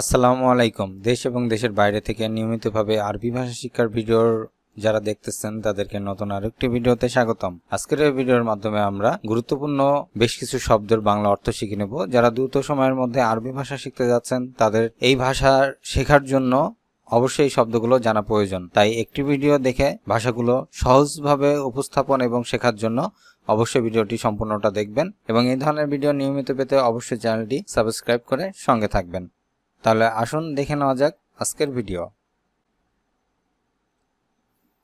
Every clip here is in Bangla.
আসসালামু আলাইকুম। দেশ এবং দেশের বাইরে থেকে নিয়মিতভাবে আরবি ভাষা শিক্ষার ভিডিওর যারা দেখতেছেন, তাদেরকে নতুন আরেকটি ভিডিওতে স্বাগতম। আজকের এই ভিডিওর মাধ্যমে আমরা গুরুত্বপূর্ণ বেশ কিছু শব্দের বাংলা অর্থ শিখে নেব। যারা দ্রুত সময়ের মধ্যে আরবি ভাষা শিখতে যাচ্ছেন, তাদের এই ভাষা শেখার জন্য অবশ্যই শব্দগুলো জানা প্রয়োজন। তাই একটি ভিডিও দেখে ভাষাগুলো সহজভাবে উপস্থাপন এবং শেখার জন্য অবশ্যই ভিডিওটি সম্পূর্ণটা দেখবেন এবং এই ধরনের ভিডিও নিয়মিত পেতে অবশ্যই চ্যানেলটি সাবস্ক্রাইব করে সঙ্গে থাকবেন। তাহলে আসুন দেখে নেওয়া যাক আজকের ভিডিও।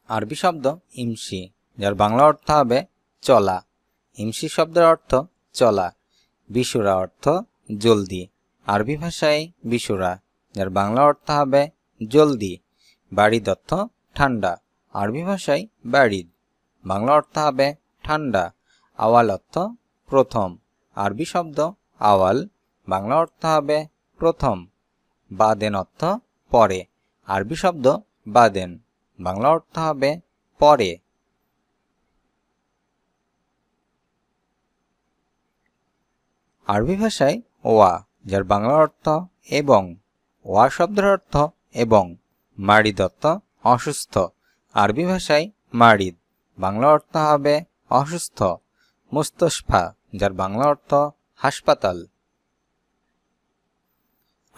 আরবি শব্দ ইমসি, যার বাংলা অর্থ হবে চলা। ইমসি শব্দের অর্থ চলা। বিশুরা অর্থ জলদি। আরবি ভাষায় বিশুরা, যার বাংলা অর্থ হবে জলদি। বাড়িদ অর্থ ঠান্ডা। আরবি ভাষায় বাড়িদ বাংলা অর্থ হবে ঠান্ডা। আওয়াল অর্থ প্রথম। আরবি শব্দ আওয়াল, বাংলা অর্থ হবে প্রথম। বাদেন অর্থ পরে। আরবি শব্দ বাদেন। বাংলা অর্থ হবে পরে। আরবি ভাষায় ওয়া, যার বাংলা অর্থ এবং। ওয়া শব্দের অর্থ এবং। মারিদ অর্থ অসুস্থ। আরবি ভাষায় মারিদ, বাংলা অর্থ হবে অসুস্থ। মুস্তশফা, যার বাংলা অর্থ হাসপাতাল।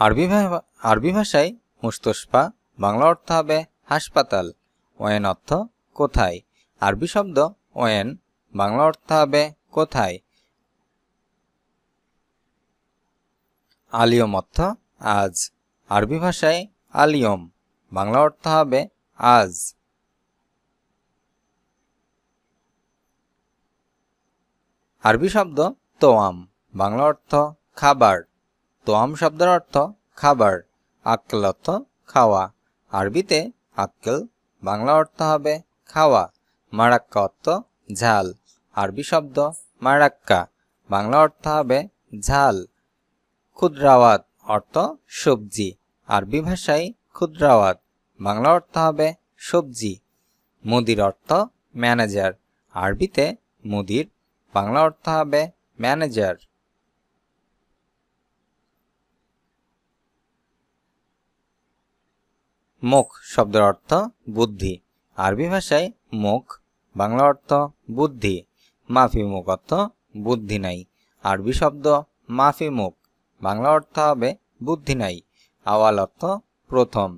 আরবি আরবি ভাষায় মুস্তশফা, বাংলা অর্থ হবে হাসপাতাল, ওয়েন অর্থ কোথায়। আরবি শব্দ ওয়েন, বাংলা অর্থ হবে কোথায়। আলিয়ম অর্থ আজ। আরবি ভাষায় আলিয়ম, বাংলা অর্থ হবে আজ। আরবি শব্দ তোয়াম, বাংলা অর্থ খাবার। তোয়াম শব্দের অর্থ খাবার, আক্কেল অর্থ খাওয়া। আরবিতে আক্কেল, বাংলা অর্থ হবে খাওয়া। মারাক্কা অর্থ ঝাল। আরবি শব্দ মারাক্কা, বাংলা অর্থ হবে ঝাল। ক্ষুদ্রাওয়াত অর্থ সবজি। আরবি ভাষায় ক্ষুদ্রাওয়াত বাংলা অর্থ হবে সবজি। মুদির অর্থ ম্যানেজার। আরবিতে মুদির, বাংলা অর্থ হবে ম্যানেজার। মুখ শব্দের অর্থ বুদ্ধি। আরবি ভাষায় মুখ বাংলা অর্থ বুদ্ধি। মাফি মুখ অর্থ বুদ্ধি নাই। আরবি শব্দ মাফি মুখ বাংলা অর্থ হবে বুদ্ধি নাই। আওয়াল অর্থ প্রথম।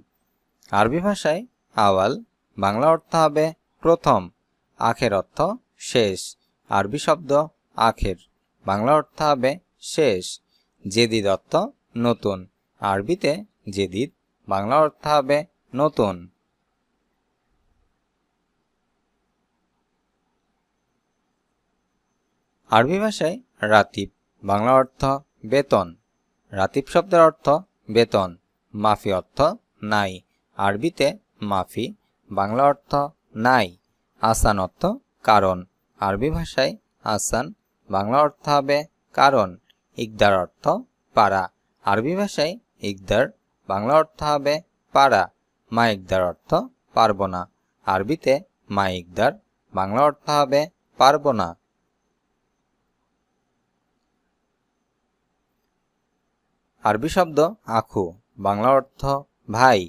আরবি ভাষায় আওয়াল, বাংলা অর্থ হবে প্রথম। আখের অর্থ শেষ। আরবি শব্দ আখের, বাংলা অর্থ হবে শেষ। জেদিদ অর্থ নতুন। আরবিতে জেদিদ বাংলা অর্থ হবে নতুন। আরবি ভাষায় রাতিব, বাংলা অর্থ বেতন। রাতিব শব্দের অর্থ বেতন, মাফি অর্থ নাই। আরবিতে মাফি, বাংলা অর্থ নাই, আসান অর্থ কারণ। আরবি ভাষায় আসান, বাংলা অর্থ হবে কারণ, ইকদার অর্থ পাড়া আরবি ভাষায় ইকদার বাংলা অর্থ হবে পাড়া মা ইকদার অর্থ পারব না আরবিতে মা ইকদার বাংলা অর্থ হবে পারব না আরবি শব্দ আখু, বাংলা অর্থ ভাই।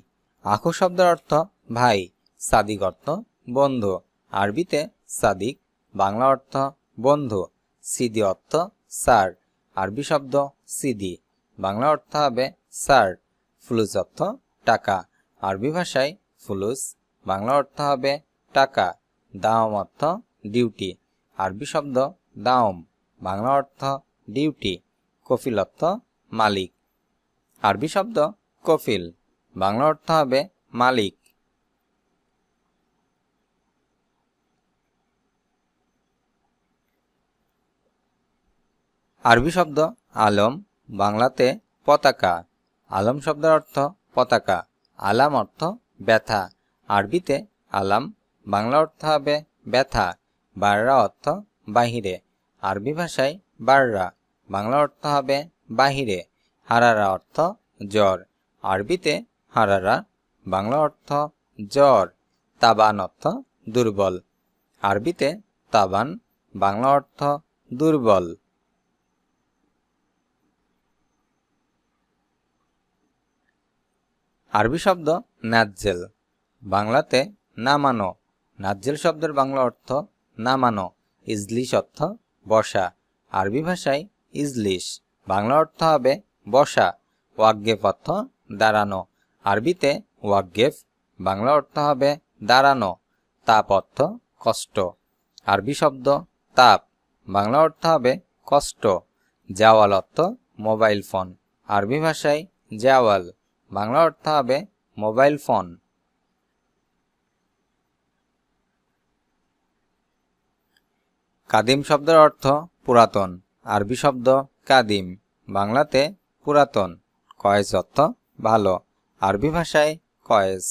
আখু শব্দের অর্থ ভাই, সাদিক অর্থ বন্ধু। আরবিতে সাদিক, বাংলা অর্থ বন্ধু, সিদি অর্থ স্যার। আরবি শব্দ সিদি, বাংলা অর্থ হবে স্যার। ফুলুস অর্থ টাকা। আরবি ভাষায় ফুলুস, বাংলা অর্থ হবে টাকা। দাওম অর্থ ডিউটি। আরবি শব্দ দাওম, বাংলা অর্থ ডিউটি। কফিল অর্থ মালিক। আরবি শব্দ কফিল, বাংলা অর্থ হবে মালিক। আরবি শব্দ আলম, বাংলাতে পতাকা। আলম শব্দের অর্থ পতাকা। আলাম অর্থ ব্যথা। আরবিতে আলাম, বাংলা অর্থ হবে ব্যথা। বাররা অর্থ বাহিরে। আরবি ভাষায় বাররা, বাংলা অর্থ হবে বাহিরে। হারারা অর্থ জ্বর। আরবিতে হারারা, বাংলা অর্থ জ্বর। তাবান অর্থ দুর্বল। আরবিতে তাবান, বাংলা অর্থ দুর্বল। আরবি শব্দ নাজ্জেল, বাংলাতে নামানো। নাজ্জেল শব্দের বাংলা অর্থ নামানো, ইজলিশ অর্থ বসা। আরবি ভাষায় ইজলিশ, বাংলা অর্থ হবে বসা ওয়াগ্গেফ অর্থ দাঁড়ানো। আরবিতে ওয়াগ্গেফ বাংলা অর্থ হবে দাঁড়ানো, তাপ অর্থ কষ্ট। আরবি শব্দ তাপ, বাংলা অর্থ হবে কষ্ট। জাওয়াল অর্থ মোবাইল ফোন, আরবি ভাষায় জাওয়াল। বাংলা অর্থ হবে মোবাইল ফোন। কাদিম শব্দের অর্থ পুরাতন, আরবি শব্দ কাদিম, বাংলাতে পুরাতন, কয়েস অর্থ ভালো, আরবি ভাষায় কয়েস,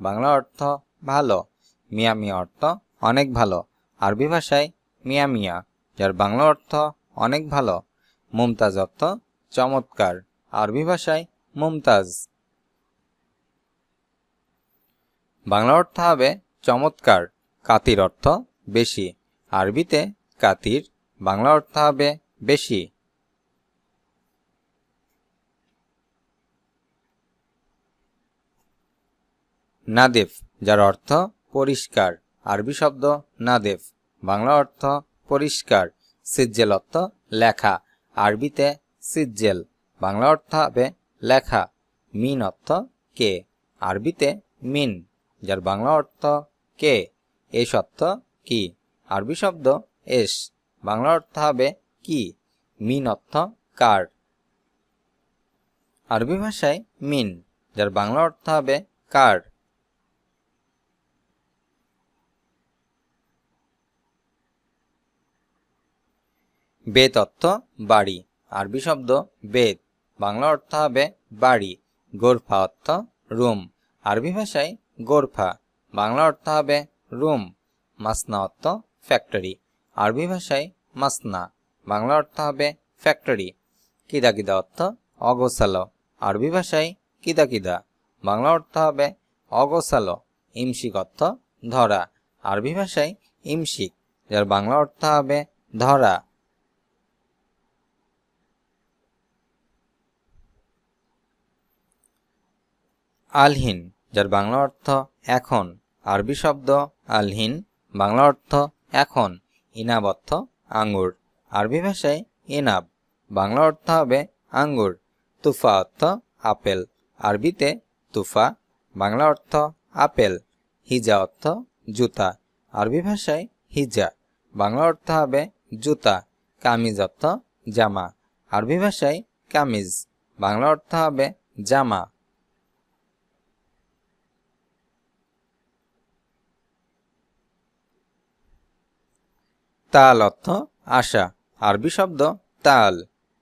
বাংলা অর্থ ভালো মিয়া মিয়া অর্থ অনেক ভালো, আরবি ভাষায় মিয়া মিয়া যার বাংলা অর্থ অনেক ভালো, মুমতাজ অর্থ চমৎকার, আরবি ভাষায় মুমতাজ। বাংলা অর্থ হবে চমৎকার, কাতির অর্থ বেশি। আরবিতে কাতির, বাংলা অর্থ হবে বেশি। নাদেফ, যার অর্থ পরিষ্কার। আরবি শব্দ নাদেফ, বাংলা অর্থ পরিষ্কার। সিজ্জেল অর্থ লেখা। আরবিতে সিজ্জেল, বাংলা অর্থ হবে লেখা। মিন অর্থ কে। আরবিতে মিন। যার বাংলা অর্থ কে? এস অর্থ কি? আরবি শব্দ এস। বাংলা অর্থ হবে কি? মিন অর্থ কার? আরবি ভাষায় মিন, যার বাংলা অর্থ হবে কার? বেত অর্থ বাড়ি, আরবি শব্দ বেদ। বাংলা অর্থ হবে বাড়ি, গোরফা অর্থ রুম। আরবি ভাষায় গোরফা। বাংলা অর্থ হবে রুম, মাসনা অর্থ ফ্যাক্টরি। আরবি ভাষায় মাসনা, বাংলা অর্থ হবে ফ্যাক্টরি। কিদা কিদা অর্থ অগোসালো আরবি ভাষায় কিদা কিদা বাংলা অর্থ হবে অগোসালো ইমশিক অর্থ ধরা। আরবি ভাষায় ইমশিক, যার বাংলা অর্থ হবে ধরা। আলহিন যার বাংলা অর্থ এখন, আরবি শব্দ আলহিন, বাংলা অর্থ এখন, ইনাব অর্থ আঙ্গুর, আরবি ভাষায় ইনাব, বাংলা অর্থ হবে আঙ্গুর, তুফা অর্থ আপেল, আরবিতে তুফা, বাংলা অর্থ আপেল, হিজা অর্থ জুতা, আরবি ভাষায় হিজা, বাংলা অর্থ হবে জুতা, কামিজ অর্থ জামা, আরবি ভাষায় কামিজ, বাংলা অর্থ হবে জামা। তাল অর্থ আশা। আরবি শব্দ তাল।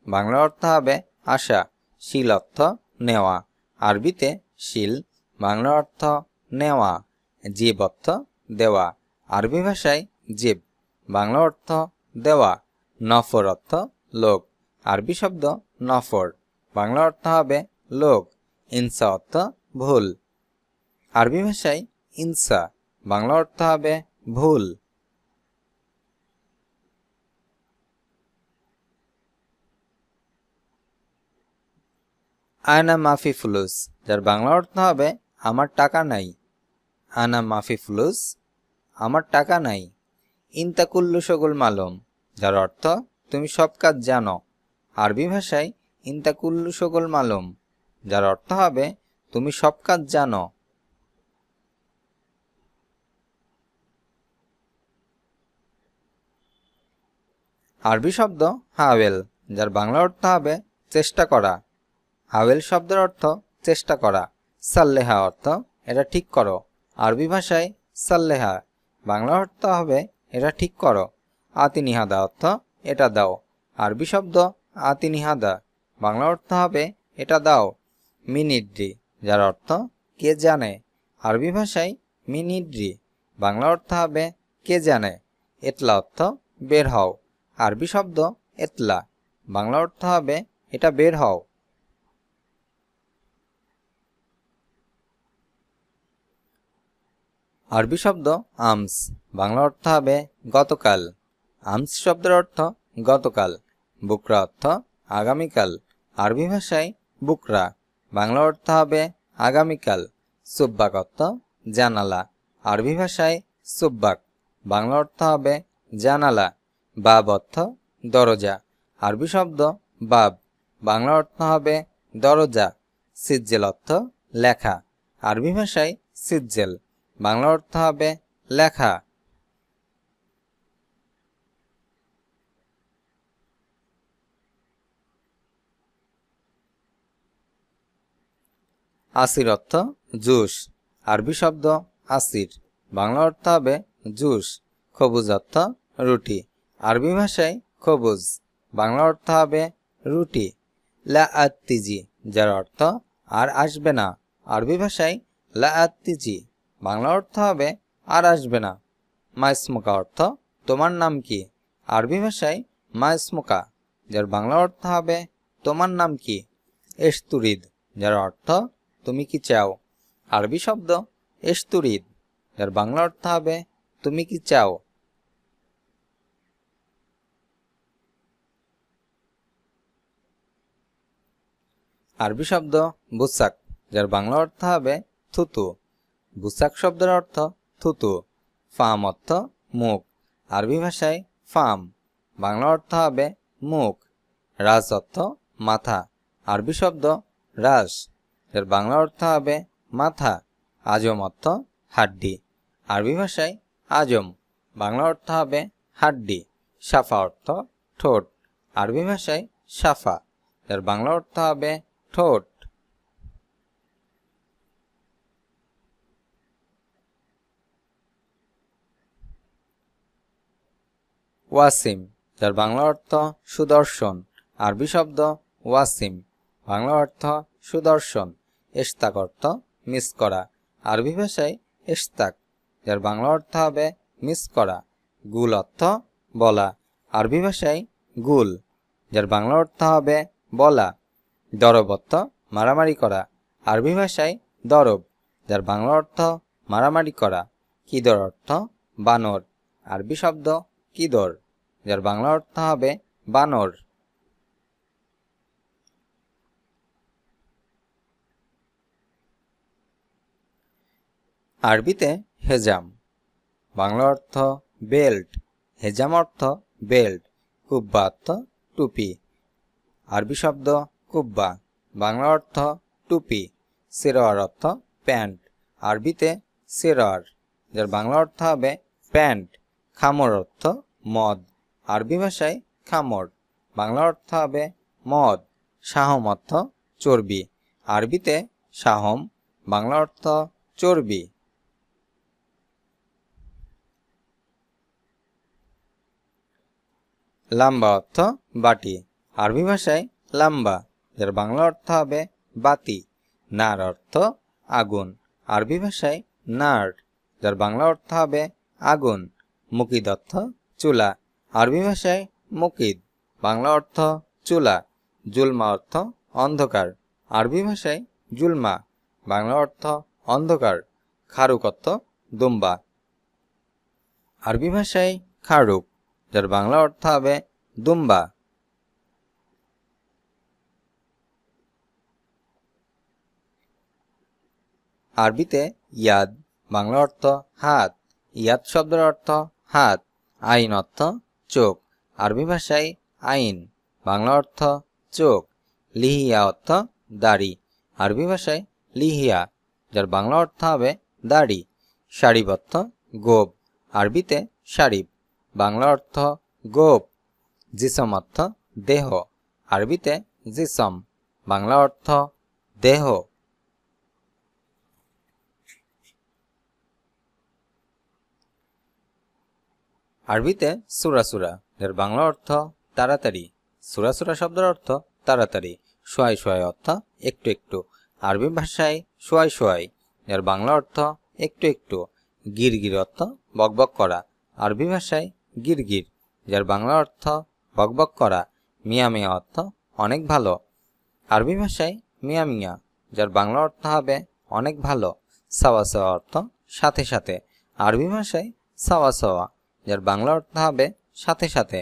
বাংলা অর্থ হবে আশা। শিল অর্থ নেওয়া। আরবিতে শিল, বাংলা অর্থ নেওয়া। জীব অর্থ দেওয়া। আরবি ভাষায় জীব, বাংলা অর্থ দেওয়া। নফর অর্থ লোক। আরবি শব্দ নফর। বাংলা অর্থ হবে লোক। ইনসা অর্থ ভুল। আরবি ভাষায় ইনসা। বাংলা অর্থ হবে ভুল। আয়না মাফি ফুলুস, যার বাংলা অর্থ হবে, আমার টাকা নাই। আনা মাফি ফুলুস, আমার টাকা নাই। ইন্তাকুল্লু সগুল মালুম, যার অর্থ, তুমি সব কাজ জানো। আরবি ভাষায়, ইন্তাকুল্লু সগুল মালুম, যার অর্থ হবে, তুমি সব কাজ জানো। আরবি শব্দ হাওয়েল, যার বাংলা অর্থ হবে, চেষ্টা করা। হাওয়েল শব্দের অর্থ চেষ্টা করা। সাল্লেহা অর্থ এটা ঠিক করো। আরবি ভাষায় সাল্লেহা। বাংলা অর্থ হবে এটা ঠিক করো। আতিনিহাদা অর্থ এটা দাও। আরবি শব্দ আতিনিহাদা। বাংলা অর্থ হবে এটা দাও। মিনিড্রি, যার অর্থ কে জানে। আরবি ভাষায় মিনিড্রি। বাংলা অর্থ হবে কে জানে। এতলা অর্থ বের হও। আরবি শব্দ এতলা। বাংলা অর্থ হবে এটা বের হও। আরবি শব্দ আমস, বাংলা অর্থ হবে গতকাল। আমস শব্দের অর্থ গতকাল, বুকরা অর্থ আগামীকাল। আরবি ভাষায় বুকরা, বাংলা অর্থ হবে আগামীকাল, সুব্বাক অর্থ জানালা। আরবি ভাষায় সুব্বাক, বাংলা অর্থ হবে জানালা। বাব অর্থ দরজা। আরবি শব্দ বাব, বাংলা অর্থ হবে দরজা। সিজ্জেল অর্থ লেখা। আরবি ভাষায় সিজ্জেল। বাংলা অর্থ হবে লেখা। আসির অর্থ জুস। আরবি শব্দ আসির। বাংলা অর্থ হবে জুস। খবুজ অর্থ রুটি। আরবি ভাষায় খবুজ। বাংলা অর্থ হবে রুটি। লা আত্তিজি, যার অর্থ আর আসবে না। আরবি ভাষায় লা আত্তিজি। বাংলা অর্থ হবে, আর আসবে না। মাইসমুকা অর্থ, তোমার নাম কি? আরবি ভাষায় মাইসমুকা যার বাংলা অর্থ হবে, তোমার নাম কি? এস্তুরিদ যার অর্থ, তুমি কি চাও? আরবি শব্দ, এস্তুরিদ যার বাংলা অর্থ হবে, তুমি কি চাও? আরবি শব্দ, বুসাক যার বাংলা অর্থ হবে, থুতু বুসাক শব্দের অর্থ থুতু, ফাম অর্থ মুখ। আরবি ভাষায় ফাম, বাংলা অর্থ হবে মুখ। রাজ অর্থ মাথা, আরবি শব্দ রাস এর বাংলা অর্থ হবে মাথা, আজম অর্থ হাড্ডি। আরবি ভাষায় আজম, বাংলা অর্থ হবে হাড্ডি সাফা অর্থ ঠোঁট। আরবি ভাষায় সাফা এর বাংলা অর্থ হবে ঠোঁট। ওয়াসিম, যার বাংলা অর্থ সুদর্শন, আরবি শব্দ ওয়াসিম, বাংলা অর্থ সুদর্শন ইস্তাক অর্থ মিস করা, আরবি ভাষায় ইস্তাক যার বাংলা অর্থ হবে মিস করা, গুল অর্থ বলা, আরবি ভাষায় গুল, যার বাংলা অর্থ হবে বলা, দরব অর্থ মারামারি করা, আরবি ভাষায় দরব, যার বাংলা অর্থ মারামারি করা, কিদর অর্থ বানর, আরবি শব্দ কিদর যার বাংলা অর্থ হবে বানর। আরবিতে হেজাম। বাংলা অর্থ বেল্ট। হেজাম অর্থ বেল্ট। কুব্বা অর্থ টুপি। আরবি শব্দ কুব্বা। বাংলা অর্থ টুপি। সেরোয়ার অর্থ প্যান্ট। আরবিতে সেরোয়ার। যার বাংলা অর্থ হবে প্যান্ট। খামর অর্থ মদ। আরবি ভাষায় খামর। বাংলা অর্থ হবে মদ। সাহম অর্থ চর্বি। আরবিতে সাহম বাংলা অর্থ চর্বি। লাম্বা অর্থ বাটি। আরবি ভাষায় লাম্বা, যার বাংলা অর্থ হবে বাতি। নার অর্থ আগুন। আরবি ভাষায় নার, যার বাংলা অর্থ হবে আগুন। মুকিদ অর্থ চুলা। আরবি ভাষায় মুকিদ, বাংলা অর্থ চুলা, জুলমা অর্থ অন্ধকার। আরবি ভাষায় জুলমা, বাংলা অর্থ অন্ধকার, খারুক অর্থ দুম্বা। আরবি ভাষায় খারুক, যার বাংলা অর্থ হবে দুম্বা। আরবিতে ইয়াদ, বাংলা অর্থ হাত, ইয়াদ শব্দের অর্থ হাত, আইন অর্থ, চোখ। আরবি ভাষায় আইন, বাংলা অর্থ, চোখ। লিহিয়া অর্থ, দাড়ি। আরবি ভাষায় লিহিয়া, যার বাংলা অর্থ হবে দাড়ি। শাড়িব অর্থ, গোপ। আরবিতে শাড়িব বাংলা অর্থ, গোপ। জিসম অর্থ, দেহ। আরবিতে জিসম, বাংলা অর্থ, দেহ। আরবিতে সুরাসুরা এর বাংলা অর্থ তাড়াতাড়ি। সুরাসুরা শব্দের অর্থ তাড়াতাড়ি, সোয়াই সোয়াই অর্থ একটু একটু। আরবি ভাষায় সোয়াই সোয়াই, এর বাংলা অর্থ একটু একটু। গিরগির অর্থ বকবক করা। আরবি ভাষায় গিরগির যার বাংলা অর্থ বকবক করা। মিয়া মিয়া অর্থ অনেক ভালো। আরবি ভাষায় মিয়া মিয়া, যার বাংলা অর্থ হবে অনেক ভালো। সাওয়া সাওয়া অর্থ সাথে সাথে। আরবি ভাষায় সাওয়া সাওয়া যার বাংলা অর্থ হবে সাথে সাথে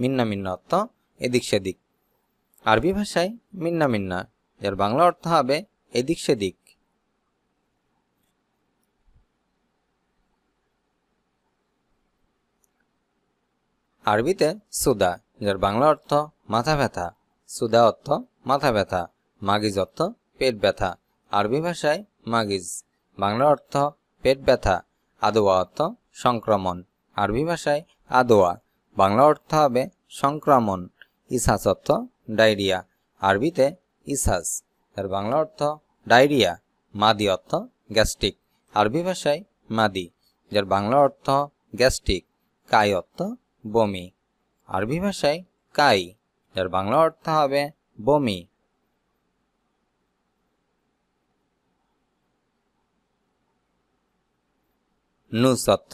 মিন্না মিন্না অর্থ এদিক সেদিক। আরবি ভাষায় মিন্না মিন্না, যার বাংলা অর্থ হবে এদিক সেদিক। আরবিতে সুদা, যার বাংলা অর্থ মাথা ব্যথা। সুদা অর্থ মাথা ব্যথা, মাগিজ অর্থ পেট ব্যথা। আরবি ভাষায় মাগিজ, বাংলা অর্থ পেট ব্যথা, আদোয়া অর্থ সংক্রমণ। আরবি ভাষায় আদোয়া বাংলা অর্থ হবে সংক্রমণ ইসাস অর্থ ডায়রিয়া, আরবিতে ইসাস এর বাংলা অর্থ ডায়রিয়া, মাদি অর্থ গ্যাস্ট্রিক, আরবি ভাষায় মাদি, যার বাংলা অর্থ গ্যাস্ট্রিক, কাই অর্থ বমি, আরবি ভাষায় কাই, যার বাংলা অর্থ হবে বমি। নুস অর্থ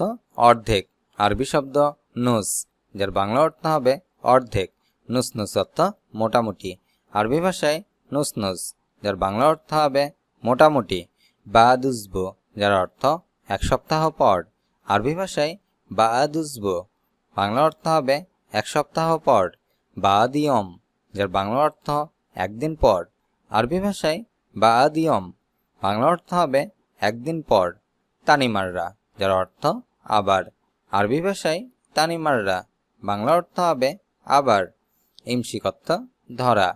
অর্ধেক আরবি শব্দ নুস, যার বাংলা অর্থ হবে অর্ধেক। নুস নুস অর্থ মোটামুটি। আরবি ভাষায় নুস নুস, যার বাংলা অর্থ হবে মোটামুটি। বা বাদুজব যার অর্থ এক সপ্তাহ পর। আরবি ভাষায় বা বাদুজব বাংলা অর্থ হবে এক সপ্তাহ পর। বা বাদিয়ম যার বাংলা অর্থ একদিন পর। আরবি ভাষায় বা বাদিয়ম বাংলা অর্থ হবে একদিন পর। তানিমাররা, যার অর্থ আবার। আরবি ভাষায় তানিমাররা বাংলা অর্থ হবে আবার ইমশিক অর্থ ধরা।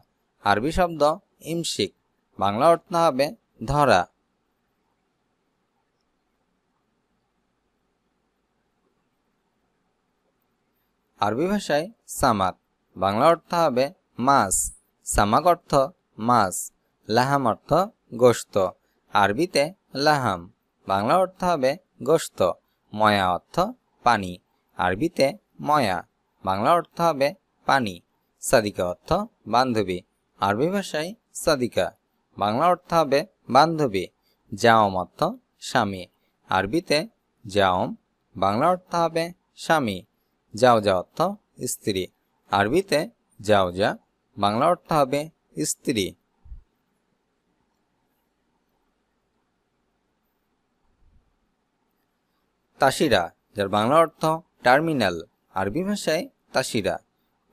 আরবি শব্দ ইমশিক, বাংলা অর্থ হবে ধরা। আরবি ভাষায় সামাক, বাংলা অর্থ হবে মাছ। সামাক অর্থ মাছ, লাহাম অর্থ গোস্ত। আরবিতে লাহাম, বাংলা অর্থ হবে গোস্ত। ময়া অর্থ পানি। আরবিতে ময়া, বাংলা অর্থ হবে পানি। সাদিকা অর্থ বান্ধবী। আরবি ভাষায় সাদিকা, বাংলা অর্থ হবে বান্ধবী। জাওম অর্থ স্বামী। আরবিতে জাওম বাংলা অর্থ হবে স্বামী। যাও যা অর্থ স্ত্রী। আরবিতে যা বাংলা অর্থ হবে স্ত্রী। তাসিরা যার বাংলা অর্থ টার্মিনাল। আরবি ভাষায় তাসিরা।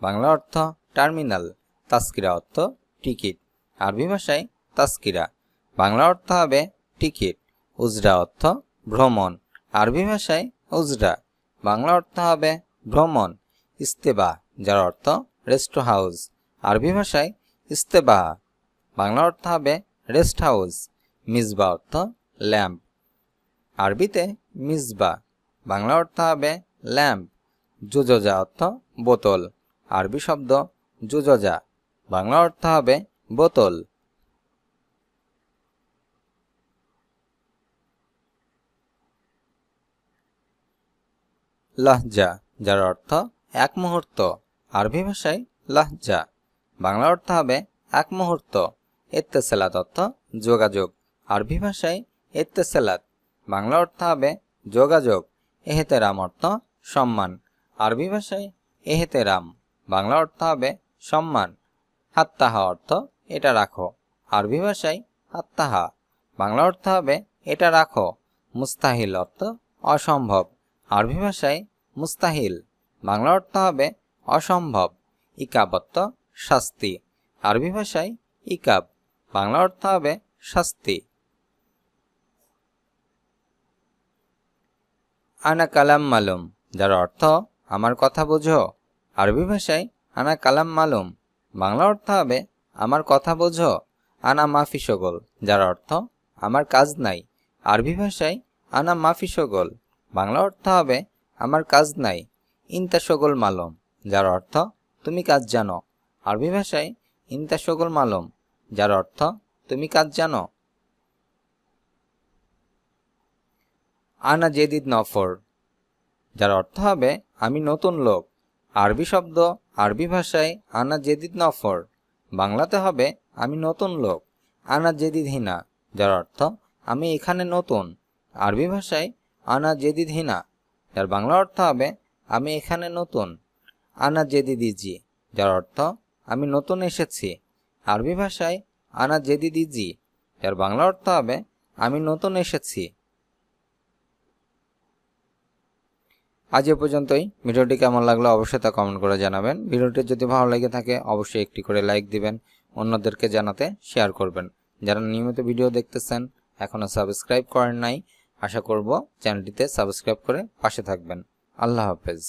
বাংলা অর্থ টার্মিনাল। তাস্কিরা অর্থ টিকিট। আরবি ভাষায় তাস্কিরা। বাংলা অর্থ হবে টিকিট। উজরা অর্থ ভ্রমণ। আরবি ভাষায় উজরা। বাংলা অর্থ হবে ভ্রমণ। ইস্তেবা, যার অর্থ রেস্ট হাউস আরবি ভাষায় ইস্তেবা। বাংলা অর্থ হবে রেস্ট হাউস মিসবা অর্থ ল্যাম্প। আরবিতে মিসবা। বাংলা অর্থ হবে ল্যাম্প জুজজা অর্থ বোতল। আরবি শব্দ জুজজা বাংলা অর্থ হবে বোতল। লাহজা, যার অর্থ এক মুহূর্ত। আরবি ভাষায় লাহজা, বাংলা অর্থ হবে এক মুহূর্ত। এত্তেসেলাত অর্থ যোগাযোগ। আরবি ভাষায় এত্তেসেলাত বাংলা অর্থ হবে যোগাযোগ। এহেতেরাম অর্থ সম্মান। আরবি ভাষায় এহেতেরাম, বাংলা অর্থ হবে সম্মান। হাত্তাহা অর্থ এটা রাখো। আরবি ভাষায় হাত্তাহা, বাংলা অর্থ হবে এটা রাখো। মুস্তাহিল অর্থ অসম্ভব। আরবি ভাষায় মুস্তাহিল, বাংলা অর্থ হবে অসম্ভব। ইকাব অর্থ শাস্তি। আরবি ভাষায় ইকাব, বাংলা অর্থ হবে শাস্তি। আনা কালাম মালুম, যার অর্থ, আমার কথা বোঝো। আরবি ভাষায়, আনা কালাম মালুম। বাংলা অর্থ হবে, আমার কথা বোঝো। আনা মাফি সগল, যার অর্থ, আমার কাজ নাই। আরবি ভাষায়, আনা মাফি সগল। বাংলা অর্থ হবে, আমার কাজ নাই। ইনতা সগল মালম, যার অর্থ, তুমি কাজ জানো। আরবি ভাষায়, ইনতা সগল মালম, যার অর্থ, তুমি কাজ জানো। আনা জেদিদ নফর, যার অর্থ হবে, আমি নতুন লোক। আরবি শব্দ, আরবি ভাষায় আনা জেদিদ নফর। বাংলাতে হবে, আমি নতুন লোক। আনা জেদিদ হিনা, যার অর্থ, আমি এখানে নতুন। আরবি ভাষায় আনা জেদিদ হিনা, যার বাংলা অর্থ হবে, আমি এখানে নতুন। আনা জেদিদিজি যার অর্থ, আমি নতুন এসেছি। আরবি ভাষায় আনা জেদিদিজি যার বাংলা অর্থ হবে, আমি নতুন এসেছি। আজ এ পর্যন্তই। ভিডিওটি কেমন লাগল অবশ্যই তা কমেন্ট করে জানাবেন। ভিডিওটি যদি ভালো লেগে থাকে, অবশ্যই একটি করে লাইক দিবেন, অন্যদেরকে জানাতে শেয়ার করবেন। যারা নিয়মিত ভিডিও দেখতেছেন এখনও সাবস্ক্রাইব করেন নাই, আশা করব চ্যানেলটিতে সাবস্ক্রাইব করে পাশে থাকবেন। আল্লাহ হাফেজ।